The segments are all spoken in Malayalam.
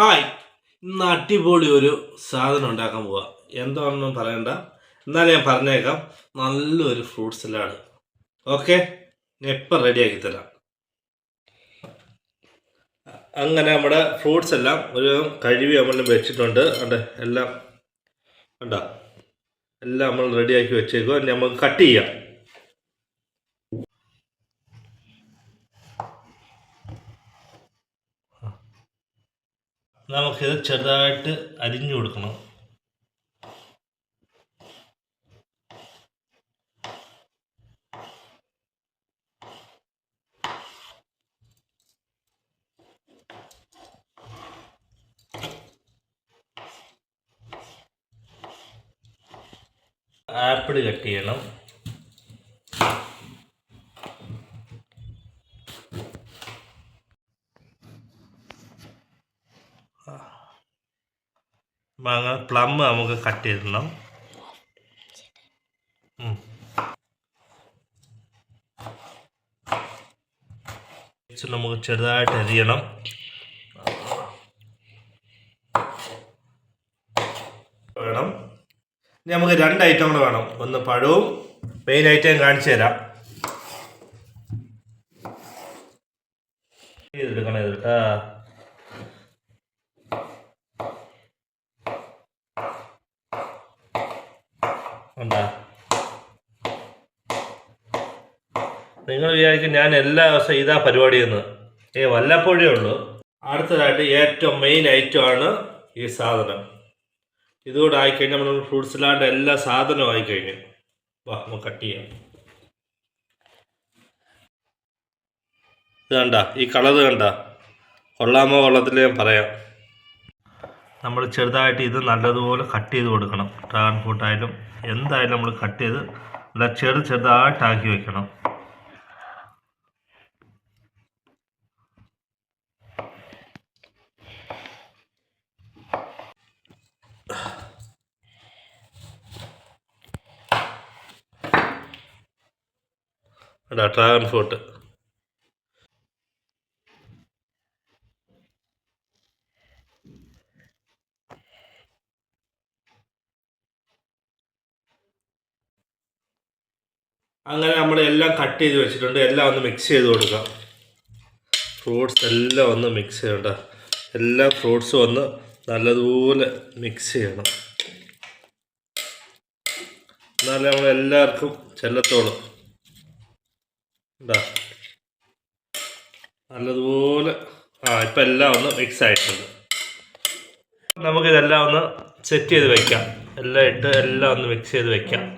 ഹായ്. ഇന്ന് അടിപൊളി ഒരു സാധനം ഉണ്ടാക്കാൻ പോവാ. എന്താണെന്നും പറയണ്ട. എന്നാലും ഞാൻ പറഞ്ഞേക്കാം. നല്ലൊരു ഫ്രൂട്ട് സലാഡ്. ഓക്കെ? ഞാൻ റെഡിയാക്കി തരാം. അങ്ങനെ നമ്മുടെ ഫ്രൂട്ട്സ് എല്ലാം ഒരു കഴുകി നമ്മൾ വെച്ചിട്ടുണ്ട്. അതെ എല്ലാം ഉണ്ടോ എല്ലാം നമ്മൾ റെഡിയാക്കി വെച്ചേക്കുക നമുക്ക് കട്ട് ചെയ്യാം. നമുക്കിത് ചെറുതായിട്ട് അരിഞ്ഞു കൊടുക്കണം. ആപ്പിൾ കട്ട് ചെയ്യണം. മാങ്ങ പ്ലം നമുക്ക് കട്ട് ചെയ്തിടണം. നമുക്ക് ചെറുതായിട്ട് എരിയണം വേണം. ഇനി നമുക്ക് രണ്ട് ഐറ്റം കൂടെ വേണം. ഒന്ന് പഴവും മെയിൻ ഐറ്റം കാണിച്ചു തരാം. ഇതെടുക്കണം ഇതെടുക്കാ ഉണ്ടാ? നിങ്ങൾ വിചാരിക്കും ഞാൻ എല്ലാ ദിവസവും ഇതാ പരിപാടി എന്ന് ഏ വല്ലപ്പോഴേ ഉള്ളൂ. അടുത്തതായിട്ട് ഏറ്റവും മെയിൻ ഐറ്റം ആണ് ഈ സാധനം. ഇതുകൂടെ ആയിക്കഴിഞ്ഞാൽ നമ്മൾ ഫ്രൂട്ട് സലാഡ് എല്ലാ സാധനവും ആയിക്കഴിഞ്ഞു. വാ നമുക്ക് കട്ട് ചെയ്യാം. ഇത് കണ്ട ഈ കളർ കണ്ട. കൊള്ളാമോ കൊള്ളത്തില്ല ഞാൻ പറയാം. നമ്മൾ ചെറുതായിട്ട് ഇത് നല്ലതുപോലെ കട്ട് ചെയ്ത് കൊടുക്കണം. ഡ്രാഗൺ ഫ്രൂട്ടായാലും എന്തായാലും നമ്മൾ കട്ട് ചെയ്ത് നല്ല ചെറു ചെറുതായിട്ടാക്കി വയ്ക്കണം ഡ്രാഗൺ ഫ്രൂട്ട് അങ്ങനെ നമ്മൾ എല്ലാം കട്ട് ചെയ്ത് വെച്ചിട്ടുണ്ട്. എല്ലാം ഒന്ന് മിക്സ് ചെയ്ത് കൊടുക്കാം. ഫ്രൂട്ട്സ് എല്ലാം ഒന്ന് മിക്സ് ചെയ്യണ്ട. എല്ലാ ഫ്രൂട്ട്സും ഒന്ന് നല്ലതുപോലെ മിക്സ് ചെയ്യണം. എന്നാലേ നമ്മൾ എല്ലാവർക്കും ചെല്ലത്തോളും എന്താ നല്ലതുപോലെ ആ ഇപ്പം എല്ലാം ഒന്ന് മിക്സ് ആയിട്ടുണ്ട്. നമുക്കിതെല്ലാം ഒന്ന് സെറ്റ് ചെയ്ത് വെക്കാം. എല്ലാം ഇട്ട് എല്ലാം ഒന്ന് മിക്സ് ചെയ്ത് വെക്കാം.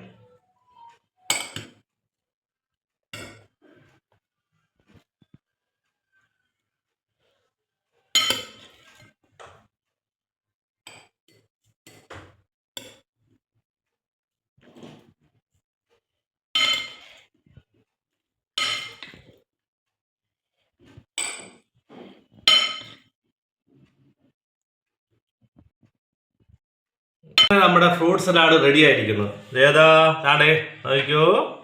നമ്മുടെ ഫ്രൂട്ട് സലാഡ് റെഡി ആയിരിക്കുന്നു. ഏതാ? താടേ നോക്കൂ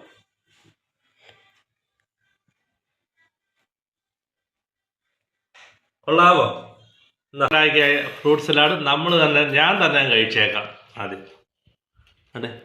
കൊള്ളാവോ? ഫ്രൂട്ട് സലാഡ് നമ്മൾ തന്നെ ഞാൻ തന്നെ കഴിച്ചേക്കാം. ആദ്യം. അതെ.